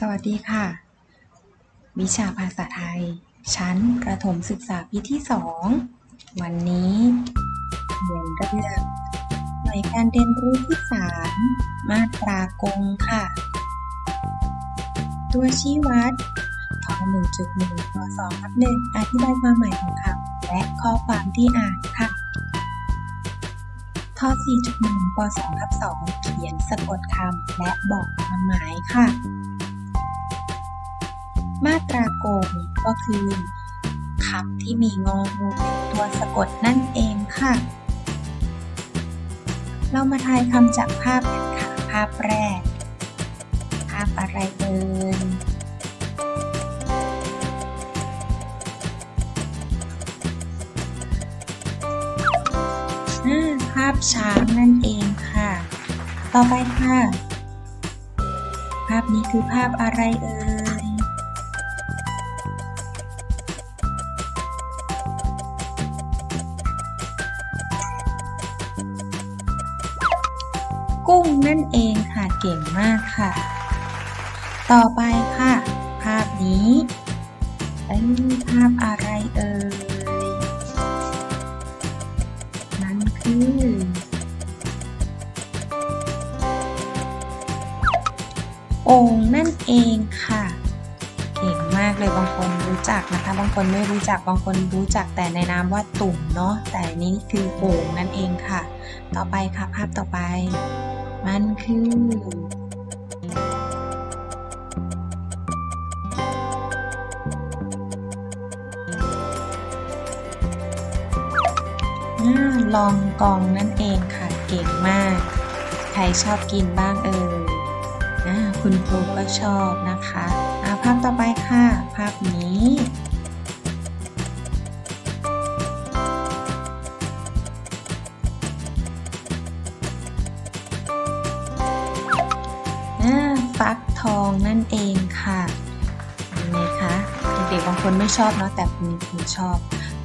สวัสดีค่ะ วิชาภาษาไทย ชั้นประถมศึกษาปีที่ 2 วันนี้เรียนเรื่องหน่วยการเรียนรู้ที่ 3 มาตรากงค่ะ ตัวชี้วัดท1.1ข้อ2ทับ1อธิบายความหมายของคำและข้อความที่อ่านค่ะท4.1ป2ทับ2เขียนสะกดคำและบอกความหมายค่ะ มาตราโกงก็คือคำที่มีงองูเป็นตัวสะกดนั่นเองค่ะ เรามาทายคำจากภาพกันค่ะ ภาพแรก ภาพอะไรเอ่ยภาพช้างนั่นเองค่ะ ต่อไปค่ะ ภาพนี้คือภาพอะไรเอ่ย กุ้งนั่นเองค่ะเก่งมากค่ะ ต่อไปค่ะ ภาพนี้เอ้ยภาพอะไรเอ่ยนั่นคือโอ่งนั่นเองค่ะ เก่งมากเลยบางคนรู้จักนะคะ บางคนไม่รู้จักบางคนรู้จักแต่ในนามว่าตุ่มเนาะแต่อันนี้คือโอ่งนั่นเองค่ะ ต่อไปค่ะภาพต่อไป มันคืออ่าลองกองนั่นเองค่ะ เก่งมาก ใครชอบกินบ้างเอ่ยอ่าคุณครูก็ชอบนะคะอ่าภาพต่อไปค่ะ ภาพนี้ องนั่นเองค่ะเห็นไหมคะเด็กๆบางคนไม่ชอบเนาะแต่คุณครูชอบ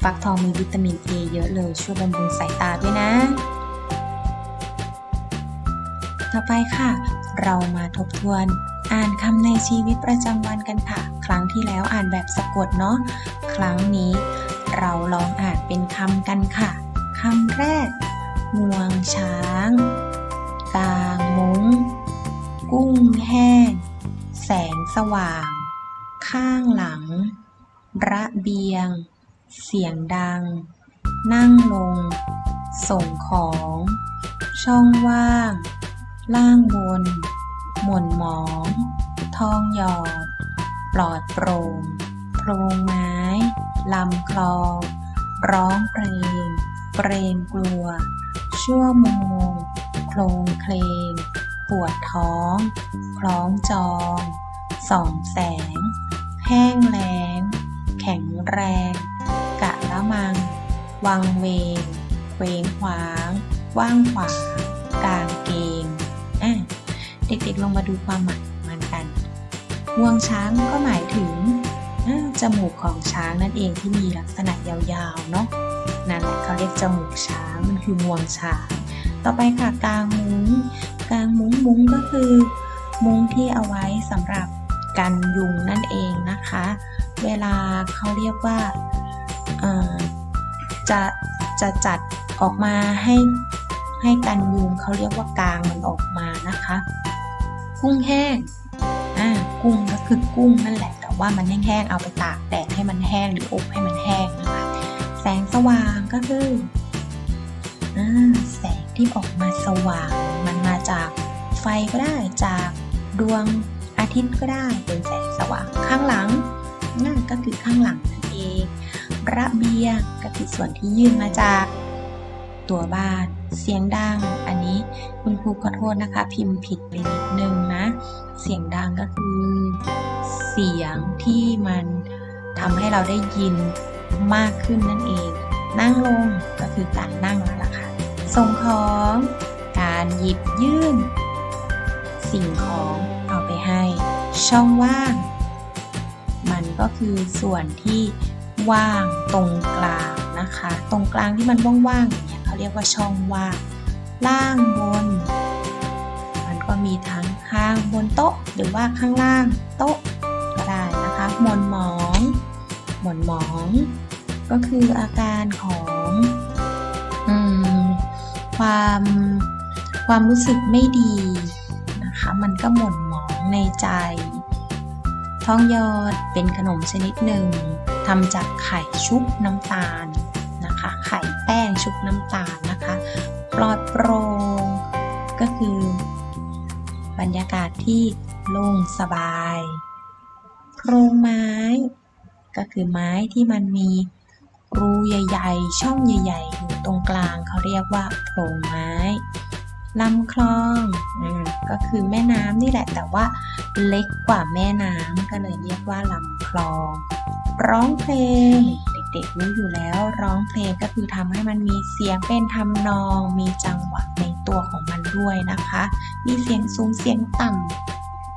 ฟักทองมีวิตามิน A เยอะเลยช่วยบำรุงสายตาด้วยนะ ต่อไปค่ะ เรามาทบทวนอ่านคำในชีวิตประจำวันกันค่ะ ครั้งที่แล้วอ่านแบบสะกดเนาะครั้งนี้ เราลองอ่านเป็นคำกันค่ะคำแรกงวงช้าง ว่าง ข้างหลัง ระเบียง เสียงดัง นั่งลง ส่งของ ช่องว่าง ล่างบน หม่นหมอง ทองหยอด ปลอดโปร่งโพรงไม้ ลำคลอง ร้องเพลง เกรงกลัว ชั่วโมงโคลงเคลงปวดท้อง คล้องจอง ส่องแสง แห้งแล้ง แข็งแรง กะละมัง วังเวงเคว้งขวาง ว่างขวางกางเกงอะเด็กๆลองมาดูความหมายของมันกันงวงช้างก็หมายถึงจมูกของช้างนั่นเองที่มีลักษณะยาวๆเนาะนั่นแหละเขาเรียกจมูกช้างมันคืองวงช้าง ต่อไปค่ะกลางมุ้งกลางมุ้งมุ้งก็คือ มุ้งที่เอาไว้สำหรับ กันยุงนั่นเองนะคะ เวลาเขาเรียกว่าจะจะจัดออกมาให้ให้กันยุงเขาเรียกว่ากลางมันออกมานะคะ กุ้งแห้งอ่ากุ้งก็คือกุ้งนั่นแหละแต่ว่ามันแห้งๆเอาไปตากแดดให้มันแห้งหรืออบให้มันแห้งนะคะแสงสว่างก็คืออ่าแสงที่ออกมาสว่าง มันมาจากไฟก็ได้จากดวง อาทิตย์ก็ได้เป็นแสงสว่างข้างหลัง นั่นก็คือข้างหลังนั่นเอง ระเบียงก็คือส่วนที่ยื่นมาจาก ตัวบ้าน เสียงดัง อันนี้คุณครูขอโทษนะคะ พิมพ์ผิดไปนิดนึงนะ เสียงดังก็คือ เสียงที่มันทำให้เราได้ยินมากขึ้นนั่นเอง นั่งลงก็คือการนั่งแล้วล่ะค่ะ ส่งของ การหยิบยื่น สิ่งของ ให้ ช่องว่าง มันก็คือส่วนที่ว่างตรงกลางนะคะ ตรงกลางที่มันว่างๆอย่างเงี้ยเขาเรียกว่าช่องว่าง ล่างบน มันก็มีทั้งข้างบนโต๊ะ หรือว่าข้างล่างโต๊ะก็ได้นะคะหมอนหมองหมอนหมอง ก็คืออาการของอความความรู้สึกไม่ดีนะคะ มันก็หม่น ในใจ ท้องยอดเป็นขนมชนิดหนึ่งทำจากไข่ชุบน้ำตาลนะคะ ไข่แป้งชุบน้ำตาลนะคะ ปลอดโปร่งก็คือบรรยากาศที่โล่งสบายโครงไม้ ก็คือไม้ที่มันมีรูใหญ่ ๆ ช่องใหญ่ ๆ อยู่ตรงกลางเขาเรียกว่าโพรงไม้ ลำคลองอก็คือแม่น้ำนี่แหละ แต่ว่าเล็กกว่าแม่น้ำก็เลยเรียกว่าลำคลอง ร้องเพลง เด็กๆรู้อยู่แล้วร้องเพลงก็คือทำให้มันมีเสียงเป็นทำนอง มีจังหวะในตัวของมันด้วยนะคะ มีเสียงสูงเสียงต่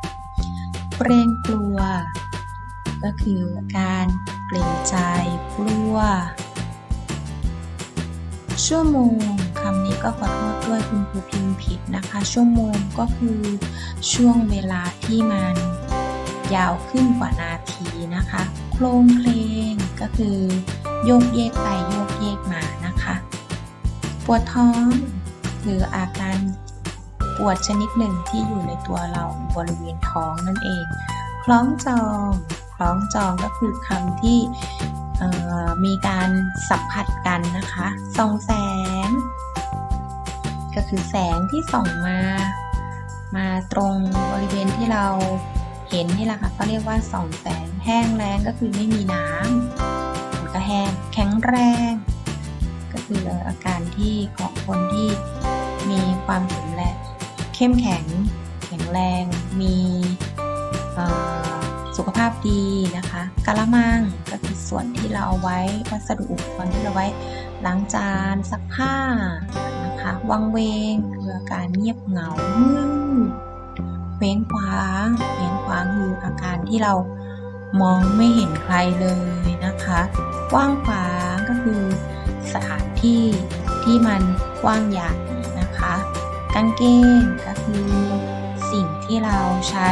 ำเกรงกลัว ก็คือการเกรงใจกลัวชั่วโมง ก็ขอโทษด้วยคุณครูพิมพ์ผิดนะคะ ชั่วโมงก็คือช่วงเวลาที่มันยาวขึ้นกว่านาทีนะคะ โครงเพลงก็คือโยกเยกไปโยกเยกมานะคะ ปวดท้องคืออาการปวดชนิดหนึ่งที่อยู่ในตัวเราบริเวณท้องนั่นเอง คล้องจอง คล้องจองก็คือคำที่มีการสัมผัสกันนะคะ ส่องแสง ก็คือแสงที่ส่องมา มาตรงบริเวณที่เราเห็นนี่แหละค่ะก็เรียกว่าส่องแสงแห้งแล้งก็คือไม่มีน้ำมันก็แห้งแข็งแรง ก็คืออาการที่ของคนที่มีความแข็งแรงเข้มแข็งแข็งแรง มีสุขภาพดีนะคะกะละมังก็คือส่วนที่เราเอาไว้วัสดุอุปกรณ์ที่เราไว้ล้างจานซักผ้า นะคะ วังเวงคืออาการเงียบเหงามืดเว้งคว้างเว้งคว้างคืออาการที่เรามองไม่เห็นใครเลยนะคะกว้างขวางก็คือสถานที่ที่มันกว้างใหญ่นะคะกางเกงก็คือสิ่งที่เราใช้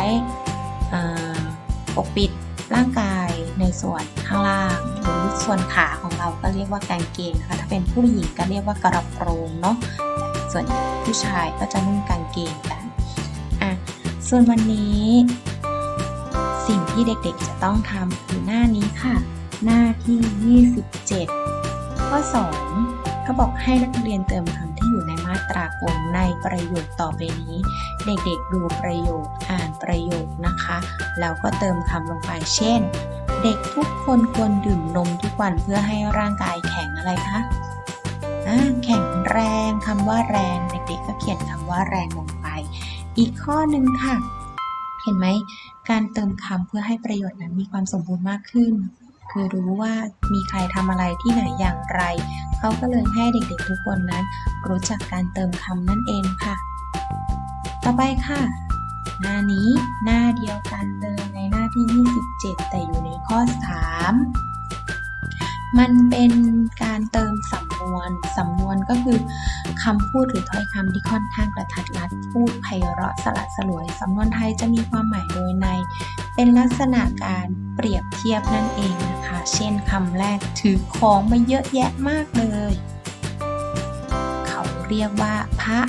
ปกปิด ร่างกายในส่วนข้างล่าง หรือส่วนขาของเราก็เรียกว่ากางเกงนะคะถ้าเป็นผู้หญิงก็เรียกว่ากระโปรงเนาะส่วนผู้ชายก็จะนุ่งกางเกงกันอะส่วนวันนี้ สิ่งที่เด็กๆจะต้องทำคือหน้านี้ค่ะ หน้าที่ 27 ข้อ 2 เขาบอกให้นักเรียนเติมคำ ที่อยู่ในมาตรากลในประโยคต่อไปนี้ เด็กๆดูประโยคอ่านประโยคนะคะแล้วก็เติมคำลงไปเช่น เด็กทุกคนควรดื่มนมทุกวันเพื่อให้ร่างกายแข็งอะไรคะแข็งแรงคำว่าแรง เด็กๆก็เขียนคำว่าแรงลงไป อีกข้อหนึ่งค่ะ เห็นไหมการเติมคำเพื่อให้ประโยชน์นั้นมีความสมบูรณ์มากขึ้น คือรู้ว่ามีใครทำอะไรที่ไหนอย่างไร เขาก็เลยให้เด็กๆทุกคนนั้น รู้จักการเติมคำนั่นเองค่ะ ต่อไปค่ะ หน้านี้หน้าเดียวกันเลยในหน้าที่ 27 แต่อยู่ในข้อ 3 มันเป็นการเติมสำนวน สำนวนก็คือคำพูดหรือถ้อยคำที่ค่อนข้างกระทัดรัด พูดไพเราะสละสลวย สำนวนไทยจะมีความหมายโดยใน เป็นลักษณะการเปรียบเทียบนั่นเองนะคะ เช่นคำแรกถือของมาเยอะแยะมากเลย เรียกว่า พระ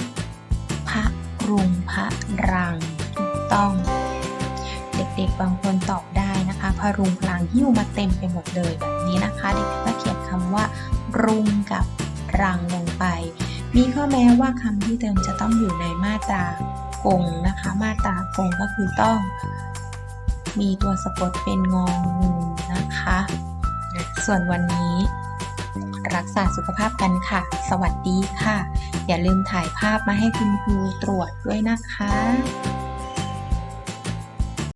พระรุงพระรังถูกต้อง เด็กๆบางคนตอบได้นะคะพระรุงพลังหิ้วมาเต็มไปหมดเลยแบบนี้นะคะเด็กๆก็เขียนคำว่า รุงกับรังลงไป มีข้อแม้ว่าคำที่เติมจะต้องอยู่ในมาตรากงนะคะ มาตรากงก็คือต้อง มีตัวสะกดเป็นงองูนะคะ ส่วนวันนี้ รักษาสุขภาพกันค่ะ สวัสดีค่ะ อย่าลืมถ่ายภาพมาให้คุณครูตรวจด้วยนะคะ